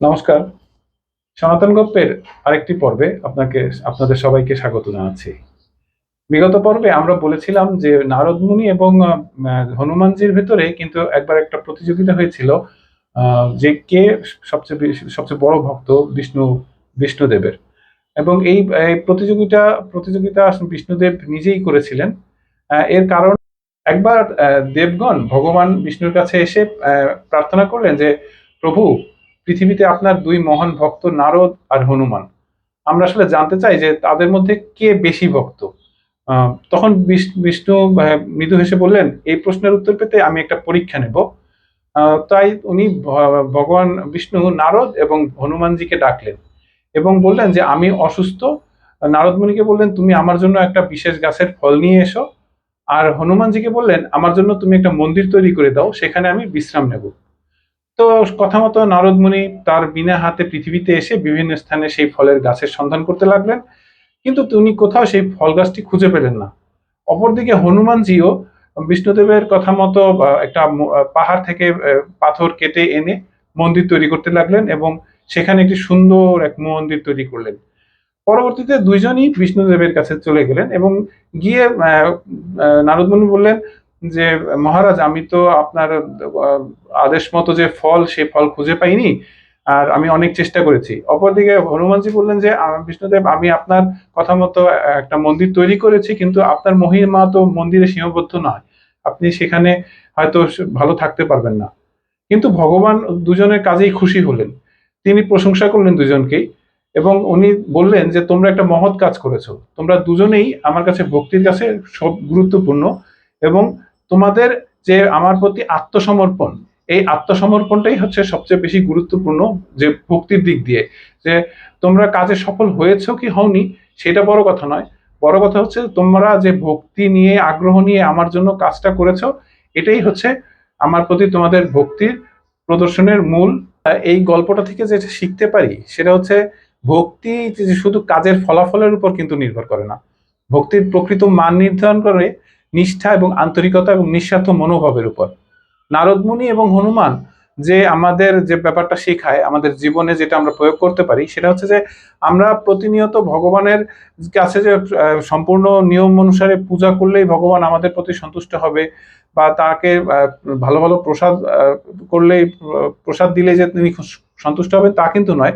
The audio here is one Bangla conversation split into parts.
নমস্কার। সনাতন গল্পের আরেকটি পর্বে আপনাকে, আপনাদের সবাইকে স্বাগত জানাচ্ছি। বিগত পর্বে আমরা বলেছিলাম যে নারদ মুনি এবং হনুমানজির ভেতরে কিন্তু একবার একটা প্রতিযোগিতা হয়েছিল যে কে সবচেয়ে সবচেয়ে বড় ভক্ত বিষ্ণু, বিষ্ণুদেবের। এবং এই প্রতিযোগিতা প্রতিযোগিতা বিষ্ণুদেব নিজেই করেছিলেন। এর কারণ একবার দেবগণ ভগবান বিষ্ণুর কাছে এসে প্রার্থনা করলেন যে, প্রভু পৃথিবীতে আপনার দুই মহান ভক্ত নারদ আর হনুমান। আমরা আসলে জানতে চাই যে তাদের মধ্যে কে বেশি ভক্ত? তখন বিষ- বিষ্ণু মৃদু হেসে বললেন, এই প্রশ্নের উত্তর পেতে আমি একটা পরীক্ষা নেব। তাই উনি ভগবান বিষ্ণু, নারদ এবং হনুমানজিকে ডাকলেন এবং বললেন যে, আমি অসুস্থ। নারদ মুনিকে বললেন, তুমি আমার জন্য একটা বিশেষ গাছের ফল নিয়ে এসো। আর হনুমানজিকে বললেন, আমার জন্য তুমি একটা মন্দির তৈরি করে দাও, সেখানে আমি বিশ্রাম নেব। তো কথা মতো নারদ মুনি তার বিনা হাতে পৃথিবীতে এসে বিভিন্ন স্থানে সেই ফলের গাছের সন্ধান করতে লাগলেন। কিন্তু তিনি কোথাও সেই ফল গাছটি খুঁজে পেলেন না। অপরদিকে হনুমানজিও বিষ্ণুদেবের কথা মতো একটা পাহাড় থেকে পাথর কেটে এনে মন্দির তৈরি করতে লাগলেন এবং সেখানে একটি সুন্দর এক মন্দির তৈরি করলেন। পরবর্তীতে দুইজনই বিষ্ণুদেবের কাছে চলে গেলেন এবং গিয়ে আহ, বললেন যে, মহারাজ, আমি তো আপনার আদেশ মতো যে ফল সেই ফল খুঁজে পাইনি, আর আমি অনেক চেষ্টা করেছি। অপরদিকে হনুমানজি বললেন যে বিষ্ণুদেব, আমি আপনার কথা মতো একটা মন্দির তৈরি করেছি, কিন্তু আপনার মহিমা তো মন্দিরে সীমাবদ্ধ নয়। আপনি সেখানে হয়তো ভালো থাকতে পারবেন না। কিন্তু ভগবান দুজনের কাজেই খুশি হলেন। তিনি প্রশংসা করলেন দুজনকেই, এবং উনি বললেন যে, তোমরা একটা মহৎ কাজ করেছ। তোমরা দুজনেই আমার কাছে ভক্তির কাছে সব গুরুত্বপূর্ণ, এবং তোমাদের যে আমার প্রতি আত্মসমর্পণ, এই আত্মসমর্পণটাই হচ্ছে সবচেয়ে বেশি গুরুত্বপূর্ণ যে ভক্তির দিক দিয়ে। যে তোমরা কাজে সফল হয়েছো কি হওনি, সেটা বড় কথা নয়। বড় কথা হচ্ছে তোমরা যে ভক্তি নিয়ে, আগ্রহ নিয়ে আমার জন্য কাজটা করেছ, এটাই হচ্ছে আমার প্রতি তোমাদের ভক্তির প্রদর্শনের মূল। এই গল্পটা থেকে যেটা শিখতে পারি, সেটা হচ্ছে ভক্তি শুধু কাজের ফলাফলের উপর কিন্তু নির্ভর করে না। ভক্তির প্রকৃত মান নির্ধারণ করে নিষ্ঠা এবং আন্তরিকতা এবং নিঃস্বার্থ মনোভাবের উপর। নারদমুনি এবং হনুমান যে আমাদের যে ব্যাপারটা শেখায়, আমাদের জীবনে যেটা আমরা প্রয়োগ করতে পারি, সেটা হচ্ছে যে আমরা প্রতিনিয়ত ভগবানের কাছে যে সম্পূর্ণ নিয়ম অনুসারে পূজা করলেই ভগবান আমাদের প্রতি সন্তুষ্ট হবে বা তাকে ভালো ভালো প্রসাদ করলেই প্রসাদ দিলে যে তিনি সন্তুষ্ট হবেন তা কিন্তু নয়।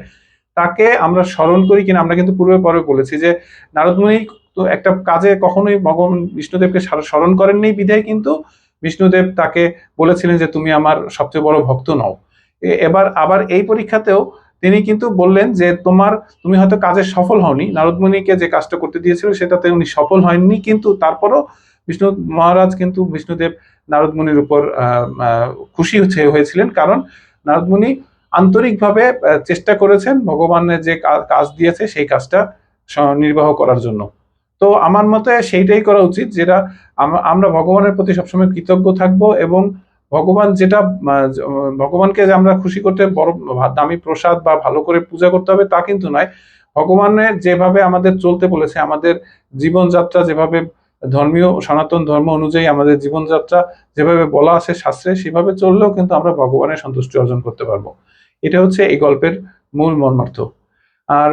তাকে আমরা স্মরণ করি কিনা আমরা কিন্তু পূর্বে পরে বলেছি যে, নারদমুনি তো একটা কাজে কখনোই ভগবান বিষ্ণুদেবকে স্মর- স্মরণ করেননি বিধায়, কিন্তু বিষ্ণুদেব তাকে বলেছিলেন যে তুমি আমার সবচেয়ে বড় ভক্ত নও। এবার আবার এই পরীক্ষাতেও তিনি কিন্তু বললেন যে তোমার, তুমি হয়তো কাজে সফল হওনি। নারদমুনিকে যে কাজটা করতে দিয়েছিল সেটাতে উনি সফল হয়নি কিন্তু তারপরও বিষ্ণু, মহারাজ কিন্তু বিষ্ণুদেব নারদমুনির উপর খুশি হয়েছিলেন। কারণ নারদমুনি আন্তরিকভাবে চেষ্টা করেছেন ভগবানের যে কাজ দিয়েছে, সেই কাজটা নির্বাহ করার জন্য। তো আমার মতে সেইটাই করা উচিত, যেটা আমরা ভগবানের প্রতি সবসময় কৃতজ্ঞ থাকব এবং ভগবান যেটা ভগবানকে যে আমরা খুশি করতে বড় দামি প্রসাদ বা ভালো করে পূজা করতে হবে তা কিন্তু নয়। ভগবানের যেভাবে আমাদের চলতে বলেছে, আমাদের জীবনযাত্রা যেভাবে ধর্মীয়, সনাতন ধর্ম অনুযায়ী আমাদের জীবনযাত্রা যেভাবে বলা আছে শাস্ত্রে, সেভাবে চললেও কিন্তু আমরা ভগবানের সন্তুষ্টি অর্জন করতে পারব। এটা হচ্ছে এই গল্পের মূল মর্মার্থ। আর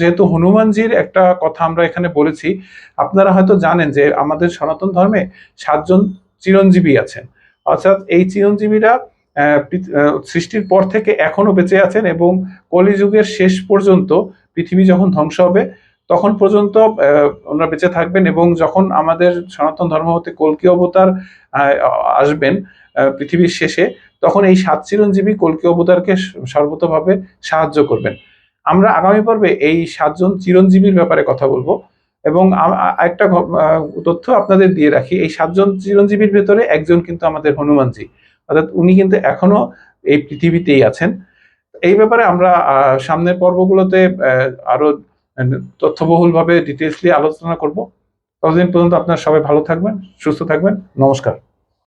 যেহেতু হনুমানজির একটা কথা আমরা এখানে বলেছি, আপনারা হয়তো জানেন যে আমাদের সনাতন ধর্মে সাতজন চিরঞ্জীবী আছেন। অর্থাৎ এই চিরঞ্জীবীরা সৃষ্টির পর থেকে এখনও বেঁচে আছেন এবং কলিযুগের শেষ পর্যন্ত পৃথিবী যখন ধ্বংস হবে, তখন পর্যন্ত ওনারা বেঁচে থাকবেন এবং যখন আমাদের সনাতন ধর্ম হতে কল্কি অবতার আসবেন পৃথিবীর শেষে, তখন এই সাত চিরঞ্জীবী কল্কি অবতারকে সর্বতভাবে সাহায্য করবেন। আমরা আগামী পর্বে এই সাতজন চিরঞ্জীবীর ব্যাপারে কথা বলব এবং একটা তথ্য আপনাদের দিয়ে রাখি, এই সাতজন চিরঞ্জীবীর ভেতরে একজন কিন্তু আমাদের হনুমানজি, অর্থাৎ উনি কিন্তু এখনও এই পৃথিবীতেই আছেন। এই ব্যাপারে আমরা সামনের পর্বগুলোতে আরও তথ্যবহুল ভাবে ডিটেলসলি আলোচনা করব। ততদিন পর্যন্ত আপনারা সবাই ভালো থাকবেন, সুস্থ থাকবেন, নমস্কার।